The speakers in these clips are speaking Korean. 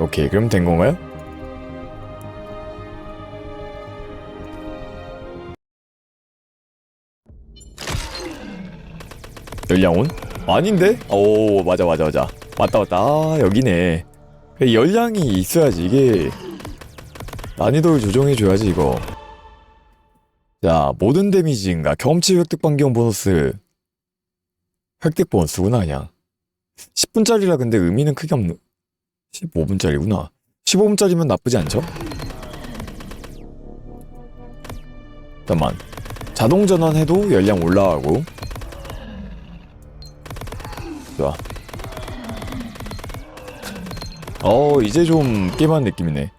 오케이 그럼 된 건가요? 열량온? 아닌데? 오 맞아 맞아 맞아. 맞다 맞다. 아 여기네. 그 열량이 있어야지 이게. 난이도를 조정해줘야지 이거. 자 모든 데미지 증가? 경험치 획득 반경 보너스. 획득 보너스구나 그냥. 10분짜리라 근데 의미는 크게 없는 15분짜리구나 15분짜리면 나쁘지 않죠? 잠깐만 자동 전환해도 열량 올라가고 좋아 어 이제 좀 게임한 느낌이네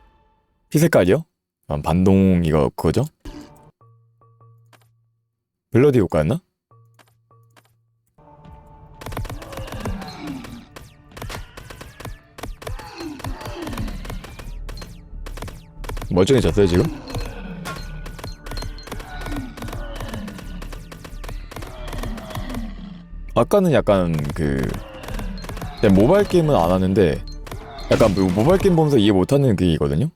피 색깔이요? 아, 반동 이거 그거죠? 블러디 효과였나? 멀쩡해졌어요 지금? 아까는 약간 그 그냥 모바일 게임은 안 하는데 약간 뭐 모바일 게임 보면서 이해 못하는 그게 있거든요?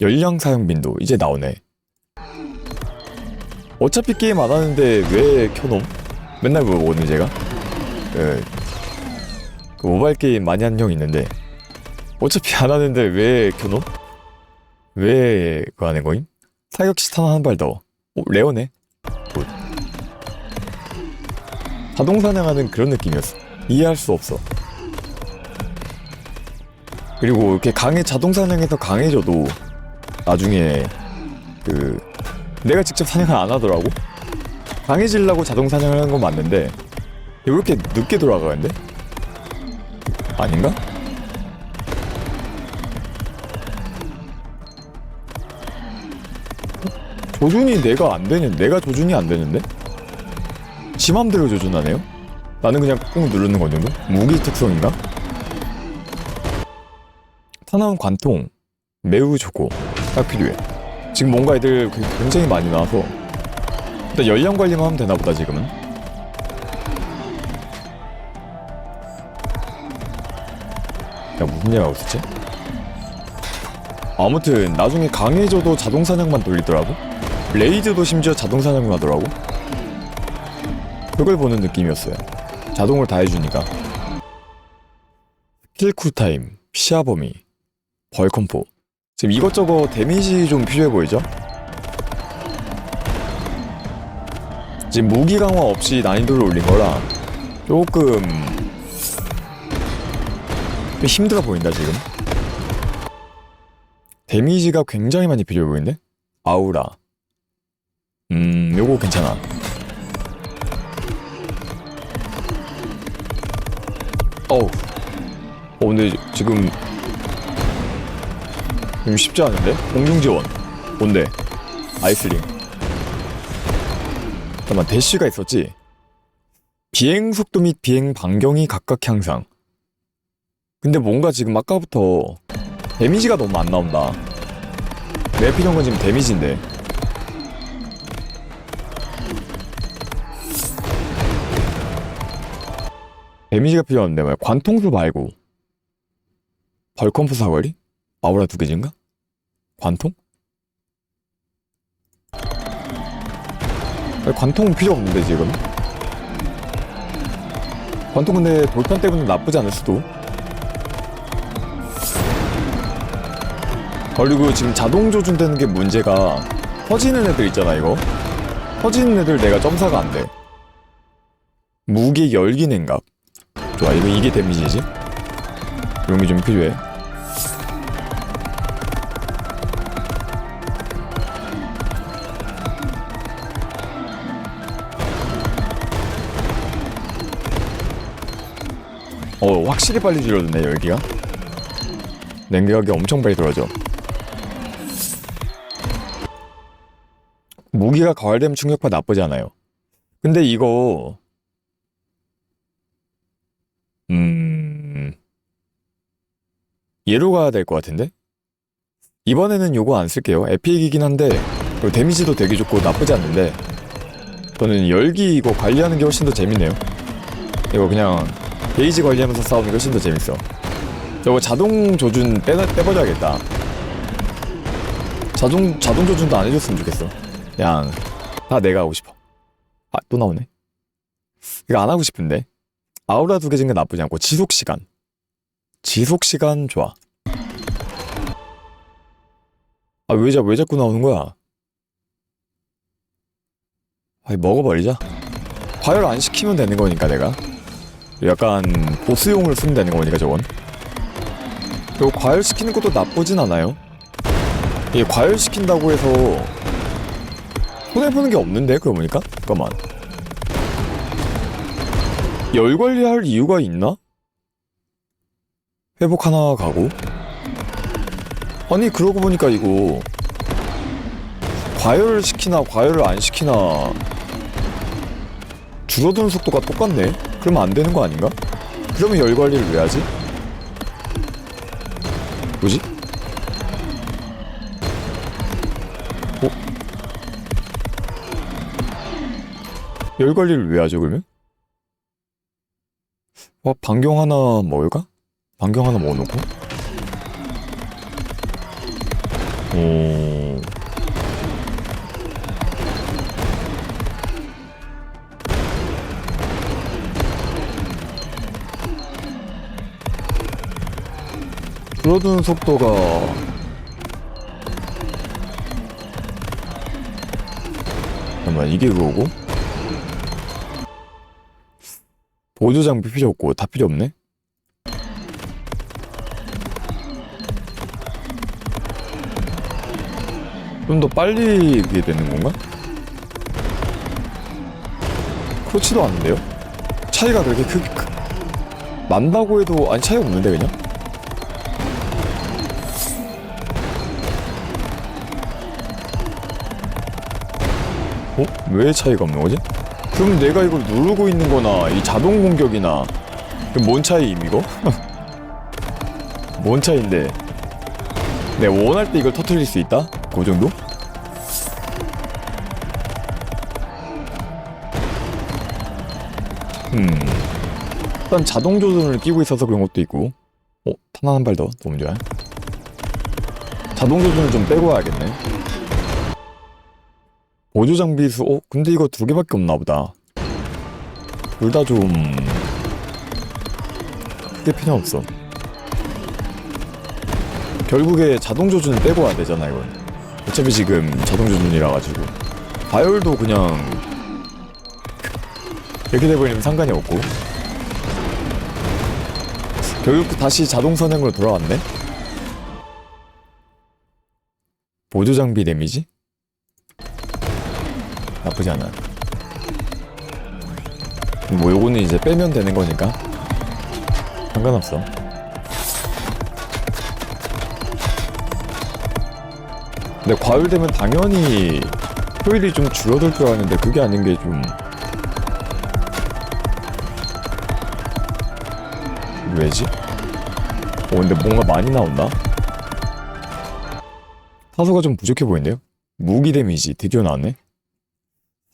열량 사용 빈도 이제 나오네 어차피 게임 안 하는데 왜 켜놈? 맨날 물어보거든요 제가 그, 그 모바일 게임 많이 하는 형 있는데 어차피 안 하는데 왜 켜놈? 왜 그거 하는 거임? 사격 시탄 한 발 더. 오, 레어네. 굿. 자동 사냥하는 그런 느낌이었어. 이해할 수 없어. 그리고 이렇게 강해 자동 사냥해서 강해져도 나중에 그 내가 직접 사냥을 안 하더라고. 강해지려고 자동 사냥을 하는 건 맞는데 왜 이렇게 늦게 돌아가는데? 아닌가? 조준이 내가 안 되는 내가 조준이 안 되는데? 지 맘대로 조준하네요? 나는 그냥 꾹 누르는 거 정도? 무기 특성인가? 탄환 관통 매우 좋고 딱 필요해 지금 뭔가 애들 그- 굉장히 많이 나와서 일단 열량 관리만 하면 되나 보다 지금은 야 무슨 얘기 하고 있었지? 아무튼 나중에 강해져도 자동 사냥만 돌리더라고 레이드도 심지어 자동 사냥만 하더라고. 그걸 보는 느낌이었어요. 자동을 다 해주니까. 스킬 쿨타임 시야 범위 벌컴포. 지금 이것저것 데미지 좀 필요해 보이죠? 지금 무기 강화 없이 난이도를 올린 거라 조금 좀 힘들어 보인다 지금. 데미지가 굉장히 많이 필요해 보이는데? 아우라 음 요거 괜찮아. 어우. 어 근데 지금 좀 쉽지 않은데? 공중지원. 뭔데? 아이스링. 잠깐만 대쉬가 있었지? 비행 속도 및 비행 반경이 각각 향상. 근데 뭔가 지금 아까부터 데미지가 너무 안 나온다. 내가 필요한 건 지금 데미지인데 데미지가 필요한데 뭐야. 관통수 말고. 벌컴프 사거리? 아우라 두 개인가? 관통? 관통은 필요 없는데 지금. 관통 근데 돌판 때문에 나쁘지 않을 수도. 그리고 지금 자동 조준되는 게 문제가 터지는 애들 있잖아 이거. 터지는 애들 내가 점사가 안돼. 무기 열기 냉각 좋아. 이거 이게 데미지지? 이런 게 좀 필요해. 어 확실히 빨리 줄어드네 열기가. 냉각이 엄청 빨리 들어져. 무기가 가열되면 충격파 나쁘지 않아요. 근데 이거 음 얘로 가야 될 것 같은데 이번에는 요거 안 쓸게요 에픽이긴 한데 그리고 데미지도 되게 좋고 나쁘지 않는데 저는 열기 이거 관리하는 게 훨씬 더 재밌네요 이거 그냥 게이지 관리하면서 싸우는 게 훨씬 더 재밌어 저거 자동 조준 빼, 빼버려야겠다. 자동, 자동 조준도 안 해줬으면 좋겠어. 그냥, 다 내가 하고 싶어. 아, 또 나오네. 이거 안 하고 싶은데. 아우라 두개 증가 나쁘지 않고, 지속시간. 지속시간 좋아. 아, 왜, 자, 왜 자꾸 나오는 거야? 아이, 먹어버리자. 과열 안 시키면 되는 거니까, 내가. 약간, 보스용을 쓰면 되는 거니까, 저건. 그리고 과열시키는 것도 나쁘진 않아요. 이게 과열시킨다고 해서 손해보는 게 없는데 그러고 보니까? 잠깐만 열 관리할 이유가 있나? 회복 하나 가고 아니 그러고 보니까 이거 과열시키나 과열을 안 시키나 줄어드는 속도가 똑같네? 그러면 안 되는 거 아닌가? 그러면 열 관리를 왜 하지? 뭐지? 어? 열 관리를 왜 하죠 그러면? 어, 반경 하나 먹을까? 반경 하나 먹어놓고? 오... 줄어드는 속도가 잠깐만 이게 그거고 보조 장비 필요 없고 다 필요 없네 좀 더 빨리 그게 되는 건가? 그렇지도 않은데요? 차이가 그렇게 크, 크 난다고 해도 아니 차이 없는데 그냥? 어? 왜 차이가 없는 거지? 그럼 내가 이걸 누르고 있는 거나 이 자동 공격이나 그뭔 차이임 이거? 뭔 차이인데 내가 원할 때 이걸 터트릴 수 있다? 그 정도? 음 일단 자동 조준을 끼고 있어서 그런 것도 있고 어? 탄한발 더 너무 좋아 자동 조준을 좀 빼고 와야겠네 보조 장비 수, 어? 근데 이거 두 개밖에 없나 보다. 둘 다 좀. 크게 필요 없어. 결국에 자동 조준을 빼고 와야 되잖아, 이건. 어차피 지금 자동 조준이라 가지고. 바이올도 그냥. 이렇게 돼버리면 상관이 없고. 결국 다시 자동 선행으로 돌아왔네? 보조 장비 데미지? 나쁘지 않아. 뭐 요거는 이제 빼면 되는 거니까 상관없어. 근데 과열되면 당연히 효율이 좀 줄어들 줄 알았는데 그게 아닌 게좀 왜지? 어 근데 뭔가 많이 나온다. 타소가 좀 부족해 보이는데요? 무기 데미지 드디어 나왔네.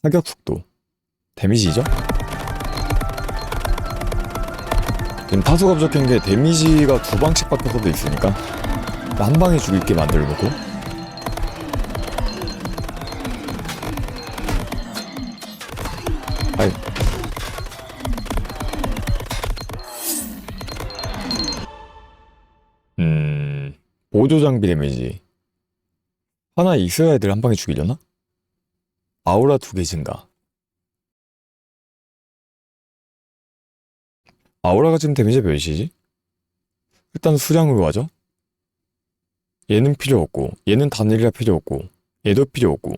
사격 속도 데미지죠? 지금 타소가 부족한 게 데미지가 두 방씩 바뀌어서도 있으니까 한 방에 죽일 게 만들어 놓고 아이 음 보조 장비 데미지 하나 있어야 애들 한 방에 죽이려나? 아우라 두 개 증가. 아우라가 지금 데미지 몇이지? 일단 수량으로 하죠. 얘는 필요 없고, 얘는 단일이라 필요 없고, 얘도 필요 없고.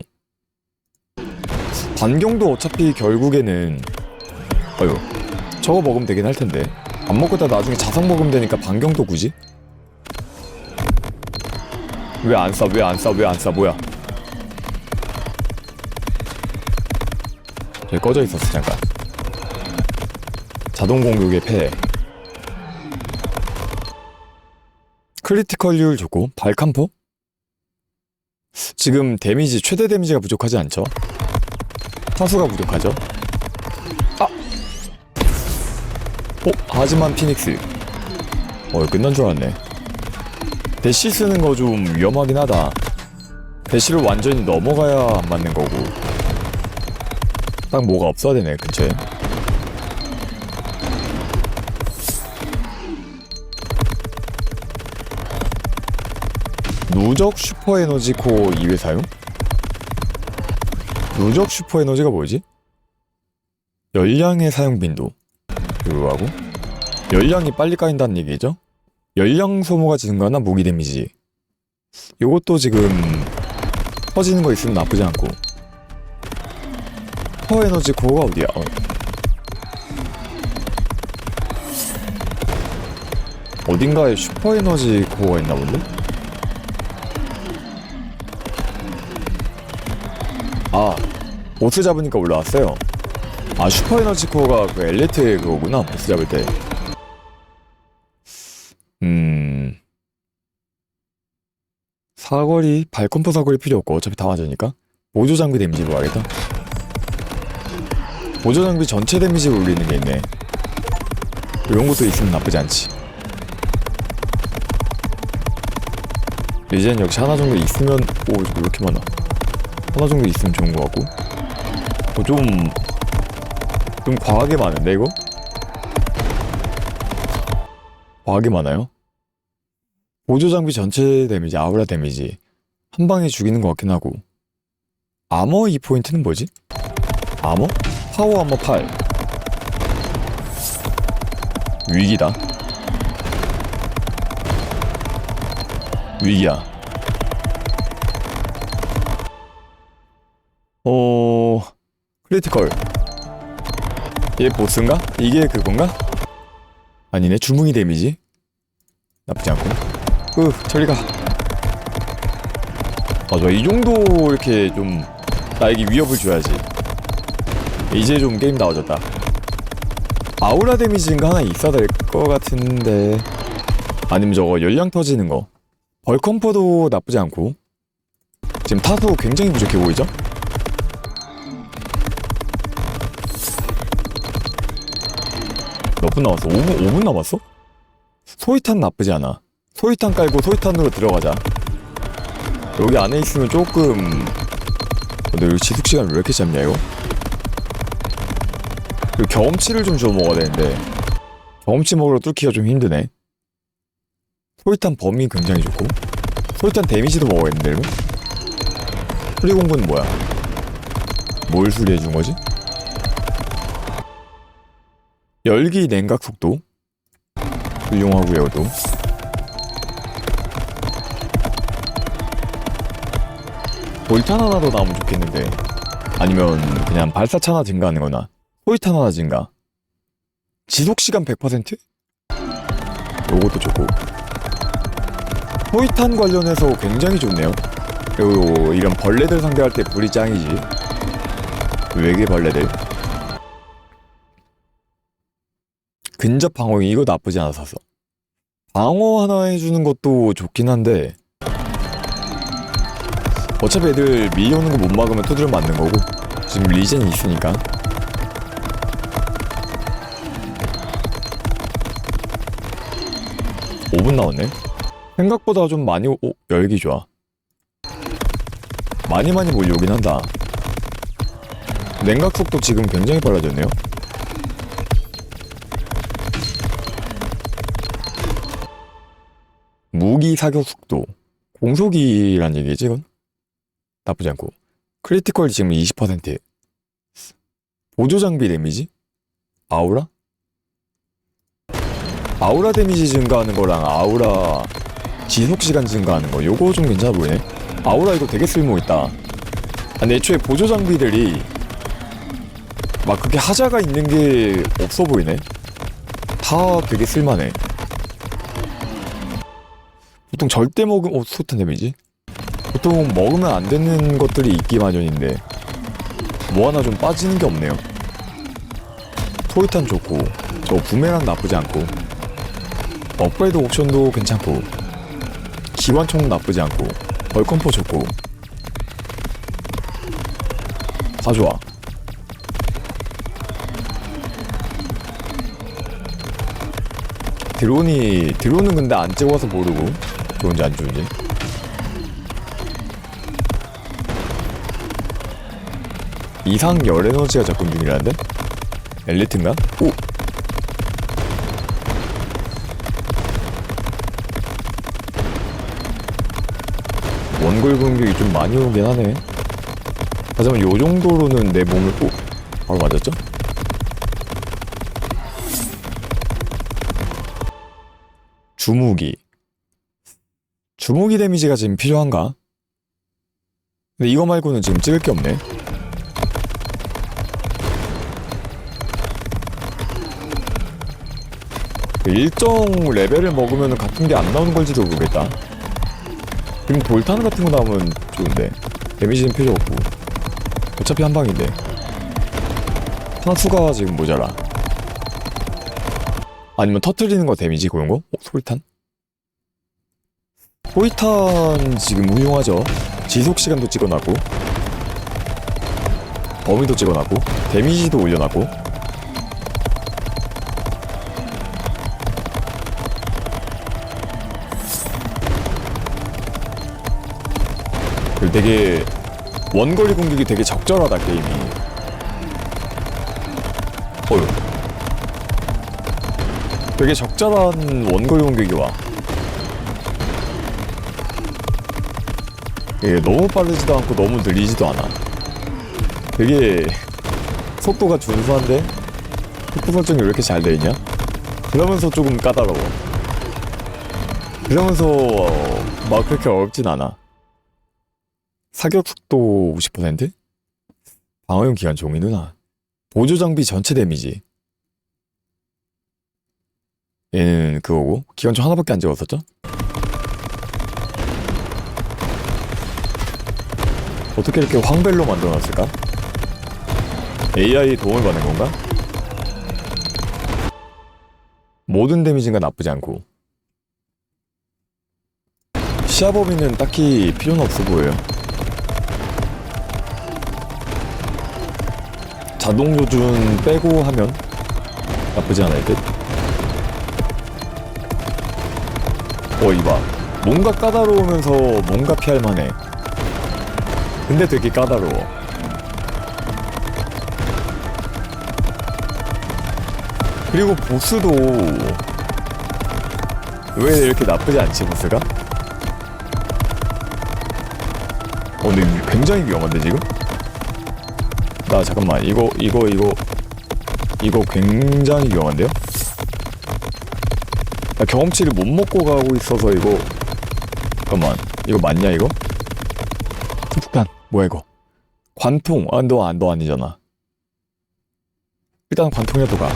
반경도 어차피 결국에는, 어휴, 저거 먹으면 되긴 할 텐데. 안 먹고 다 나중에 자석 먹으면 되니까 반경도 굳이? 왜 안 싸? 왜 안 싸? 왜 안 싸? 뭐야? 저기 꺼져 있었어 잠깐. 자동 공격의 폐해 크리티컬률 좋고 발칸포? 지금 데미지 최대 데미지가 부족하지 않죠? 타수가 부족하죠? 아! 어? 하지만 피닉스. 어 끝난 줄 알았네. 대시 쓰는 거 좀 위험하긴 하다. 대시를 완전히 넘어가야 안 맞는 거고 딱 뭐가 없어야 되네 근처에 누적 슈퍼에너지 코어 2회 사용? 누적 슈퍼에너지가 뭐지? 열량의 사용 빈도 그거하고 열량이 빨리 까인다는 얘기죠? 열량 소모가 증가나 무기 데미지 요것도 지금 퍼지는 거 있으면 나쁘지 않고 슈퍼 에너지 코어가 어디야? 어. 어딘가에 슈퍼 에너지 코어가 있나 본데? 아 보스 잡으니까 올라왔어요 아 슈퍼 에너지 코어가 그 엘리트의 그거구나 보스 잡을 때 음... 사거리 발컴퍼 사거리 필요 없고 어차피 다 맞으니까 보조 장비 데미지로 가겠다 보조 장비 전체 데미지를 올리는 게 있네 이런 것도 있으면 나쁘지 않지 리젠 역시 하나 정도 있으면 오왜 이렇게 많아 하나 정도 있으면 좋은 것 같고 어, 좀... 좀 과하게 많은데 이거? 과하게 많아요? 보조 장비 전체 데미지, 아우라 데미지 한 방에 죽이는 것 같긴 하고 아머 2포인트는 뭐지? 아머? 파워 아머 8 위기다. 위기야. 어... 크리티컬 얘 보스인가? 이게 그건가? 아니네 주뭉이 데미지? 나쁘지 않고. 으 저리가. 맞아 이 정도 이렇게 좀 나에게 위협을 줘야지 이제 좀 게임 나아졌다 아우라 데미지인가 하나 있어야 될 것 같은데 아니면 저거 열량 터지는 거 벌컴퍼도 나쁘지 않고 지금 타도 굉장히 부족해 보이죠? 몇 분 남았어? 5분, 5분 남았어? 소위탄 나쁘지 않아. 소위탄 깔고 소위탄으로 들어가자. 여기 안에 있으면 조금... 근데 여기 지속시간 왜 이렇게 짧냐, 이거? 그 경험치를 좀줘 먹어야 되는데 경험치 먹으러 뚫기가 좀 힘드네. 소위탄 범위 굉장히 좋고 소위탄 데미지도 먹어야겠는데, 이거? 수리 공부는 뭐야? 뭘 수리해준 거지? 열기 냉각 속도 훌륭하고요 또 볼탄 하나 더 나오면 좋겠는데 아니면 그냥 발사차 하나 증가하는 거나 소위탄 하나 증가. 지속시간 100%? 요것도 좋고. 소위탄 관련해서 굉장히 좋네요. 그리고 이런 벌레들 상대할 때 불이 짱이지. 외계 벌레들. 근접 방어 이거 나쁘지 않아서 방어 하나 해주는 것도 좋긴 한데. 어차피 애들 밀려오는 거 못 막으면 두드려 맞는 거고. 지금 리젠이 있으니까 오분 나왔네? 생각보다 좀 많이 오, 열기 좋아. 많이 많이 몰려오긴 한다. 냉각 속도 지금 굉장히 빨라졌네요. 무기 사격 속도. 공속이란 얘기지 이건? 나쁘지 않고. 크리티컬 지금 20% 보조 장비 데미지? 아우라? 아우라 데미지 증가하는 거랑 아우라 지속 시간 증가하는 거 요거 좀 괜찮아 보이네. 아우라 이거 되게 쓸모 있다. 아, 근데 애초에 보조 장비들이 막 그렇게 하자가 있는 게 없어 보이네. 다 되게 쓸만해. 보통 절대 먹음 어 소탄 데미지? 보통 먹으면 안 되는 것들이 있기 마련인데 뭐 하나 좀 빠지는 게 없네요. 소위탄 좋고 저 부메랑 나쁘지 않고 업그레이드 옵션도 괜찮고 기관총 나쁘지 않고 벌컴퍼 좋고. 다 좋아. 드론이 드론은 근데 안 찍어서 모르고 좋은지 안 좋은지. 이상 열 에너지가 접근 중이라는데? 엘리트인가? 오 원골 공격이 좀 많이 오긴 하네 하지만 요 정도로는 내 몸을 오 바로 맞았죠? 주무기 주무기 데미지가 지금 필요한가? 근데 이거 말고는 지금 찍을 게 없네 일정 레벨을 먹으면 같은 게 안 나오는 걸지도 모르겠다 지금 볼탄 같은 거 나오면 좋은데. 데미지는 필요 없고. 어차피 한 방인데. 탄수가 지금 모자라. 아니면 터트리는 거 데미지 그런 거? 어? 소리탄? 소리탄 지금 훌륭하죠. 지속 시간도 찍어놨고. 범위도 찍어놨고. 데미지도 올려놨고 되게 원거리 공격이 되게 적절하다 게임이. 어휴. 되게 적절한 원거리 공격이 와. 이게 너무 빠르지도 않고 너무 느리지도 않아. 되게 속도가 준수한데? 속도 설정이 왜 이렇게 잘 돼 있냐? 그러면서 조금 까다로워. 그러면서 막 그렇게 어렵진 않아 사격 속도 50%? 방어용 기간 종이 누나 보조 장비 전체 데미지 얘는 그거고 기관총 하나밖에 안 찍었었죠? 어떻게 이렇게 황벨로 만들어놨을까? AI 도움을 받는 건가? 모든 데미지가 나쁘지 않고 시야범위는 딱히 필요는 없어 보여요 자동 조준 빼고 하면 나쁘지 않을 듯. 어, 이봐. 뭔가 까다로우면서 뭔가 피할 만해. 근데 되게 까다로워. 그리고 보스도 왜 이렇게 나쁘지 않지, 보스가? 어, 근데 굉장히 위험한데, 지금? 나 잠깐만. 이거 이거 이거. 이거 굉장히 위험한데요? 나 경험치를 못 먹고 가고 있어서 이거. 잠깐만. 이거 맞냐 이거? 폭탄 뭐야 이거? 관통. 아너너 너 아니잖아. 일단 관통이라도 가.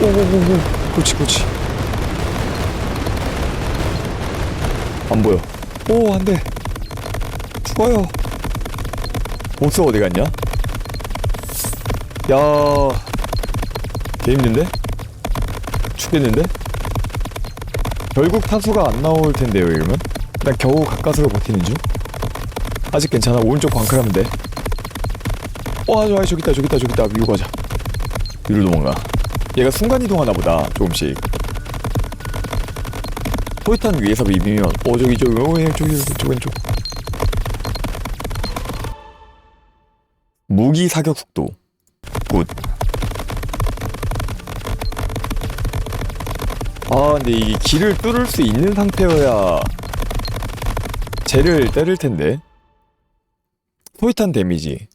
오오오오. 그렇지 그렇지. 안 보여. 오 안돼. 죽어요. 보스 어디 갔냐? 야, 개 힘든데? 죽겠는데? 결국 타수가 안 나올 텐데요, 이러면? 난 겨우 가까스로 버티는 중? 아직 괜찮아, 오른쪽 광클하면 돼. 어, 아저, 저기 있다, 저기 있다, 저기 있다. 위로 가자. 위로 도망가. 얘가 순간이동하나 보다, 조금씩. 포이탄 위에서 비비면, 어, 저기, 저기, 어, 예, 저기, 왼쪽, 왼쪽. 무기 사격 속도. 굿. 아, 근데 이 길을 뚫을 수 있는 상태여야 쟤를 때릴 텐데. 소이탄 데미지.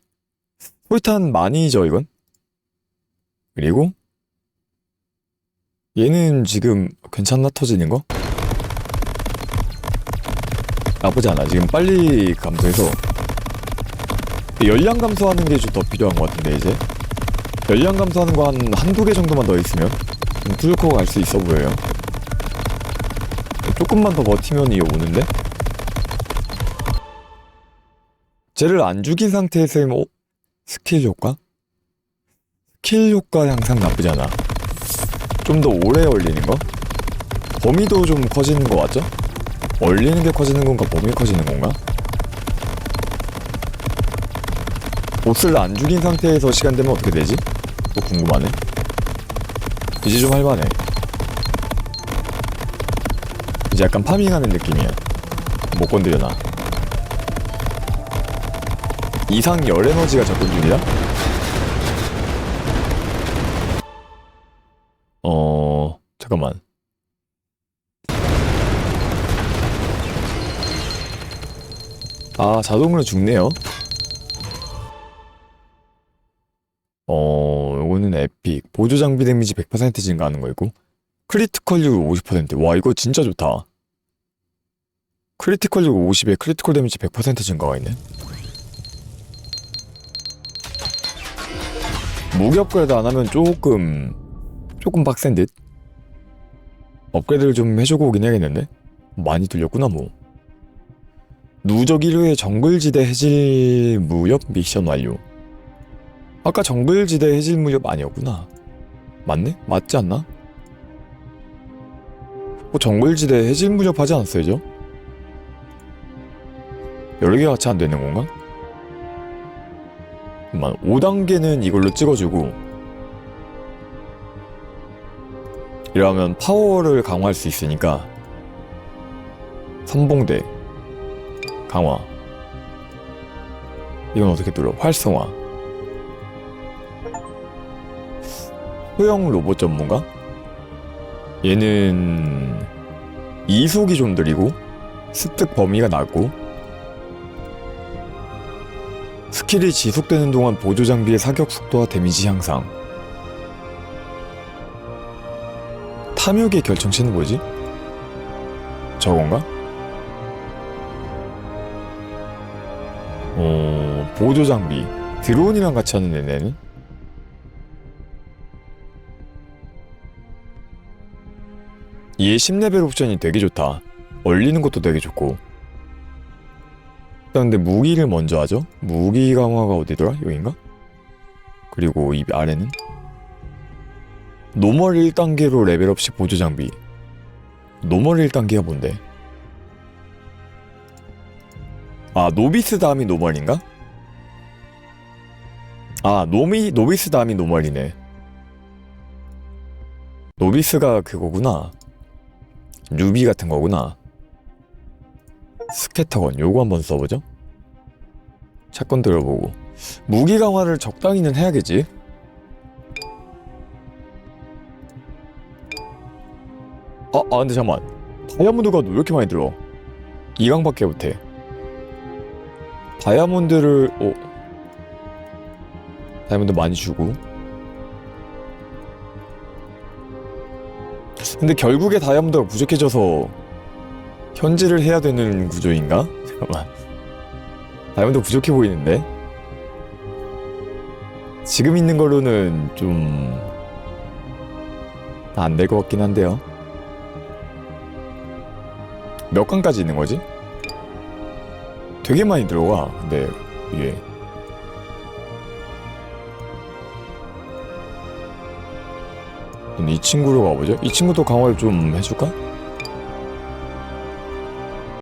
소이탄 많이죠, 이건? 그리고 얘는 지금 괜찮나 터지는 거? 나쁘지 않아. 지금 빨리 감소해서 열량 감소하는 게 좀 더 필요한 것 같은데 이제 열량 감소하는 거 한 한두 개 정도만 더 있으면 좀 뚫고 갈 수 있어 보여요 조금만 더 버티면 이 오는데? 쟤를 안 죽인 상태에서 뭐 스킬 효과? 스킬 효과 향상 나쁘지 않아 좀 더 오래 얼리는 거? 범위도 좀 커지는 거 맞죠? 얼리는 게 커지는 건가 범위 커지는 건가? 보스를 안 죽인 상태에서 시간 되면 어떻게 되지? 또 궁금하네. 이제 좀 할만해. 이제 약간 파밍하는 느낌이야. 못 건드려나. 이상 열 에너지가 접근 중이다? 어, 잠깐만. 아, 자동으로 죽네요. 보조 장비 데미지 100% 증가하는 거이고. 크리티컬률 50%. 와, 이거 진짜 좋다. 크리티컬률 50에 크리티컬 데미지 100% 증가가 있네. 무기 업그레이드 안 하면 조금 조금 빡센 듯. 업그레이드를 좀 해주고 오긴 해야겠는데. 많이 뚫렸구나 뭐. 누적 1호의 정글지대 해질 무협 미션 완료. 아까 정글지대 해질 무협 아니었구나. 맞네? 맞지 않나? 뭐 정글지대 해질 무협 하지 않았어요, 저? 여러 개가 같이 안 되는 건가? 잠깐만, 5단계는 이걸로 찍어주고 이러면 파워를 강화할 수 있으니까 선봉대 강화 이건 어떻게 뚫어? 활성화 소형 로봇 전문가? 얘는 이속이 좀 느리고 습득 범위가 낮고 스킬이 지속되는 동안 보조 장비의 사격 속도와 데미지 향상 탐욕의 결정체는 뭐지? 저건가? 어... 보조 장비 드론이랑 같이 하는 애네는? 얘 10레벨 옵션이 되게 좋다 얼리는 것도 되게 좋고 일단 근데 무기를 먼저 하죠 무기 강화가 어디더라? 여긴가? 그리고 이 아래는 노멀 1단계로 레벨업 시 보조 장비 노멀 1단계가 뭔데? 아 노비스 다음이 노멀인가? 아 노미 노비스 다음이 노멀이네 노비스가 그거구나 뉴비 같은 거구나. 스케터건 요거 한번 써보죠. 차건 들어보고. 무기 강화를 적당히는 해야겠지? 아, 아 근데 잠만. 다이아몬드가 왜 이렇게 많이 들어? 2강밖에 못해. 다이아몬드를 어? 다이아몬드 많이 주고 근데 결국에 다이아몬드가 부족해져서 현질을 해야 되는 구조인가? 잠깐만 다이아몬드 부족해 보이는데 지금 있는 걸로는 좀 안 될 것 같긴 한데요 몇 강까지 있는 거지? 되게 많이 들어가 근데 이게 그럼 이 친구로 가보죠 이 친구도 강화를 좀 해줄까?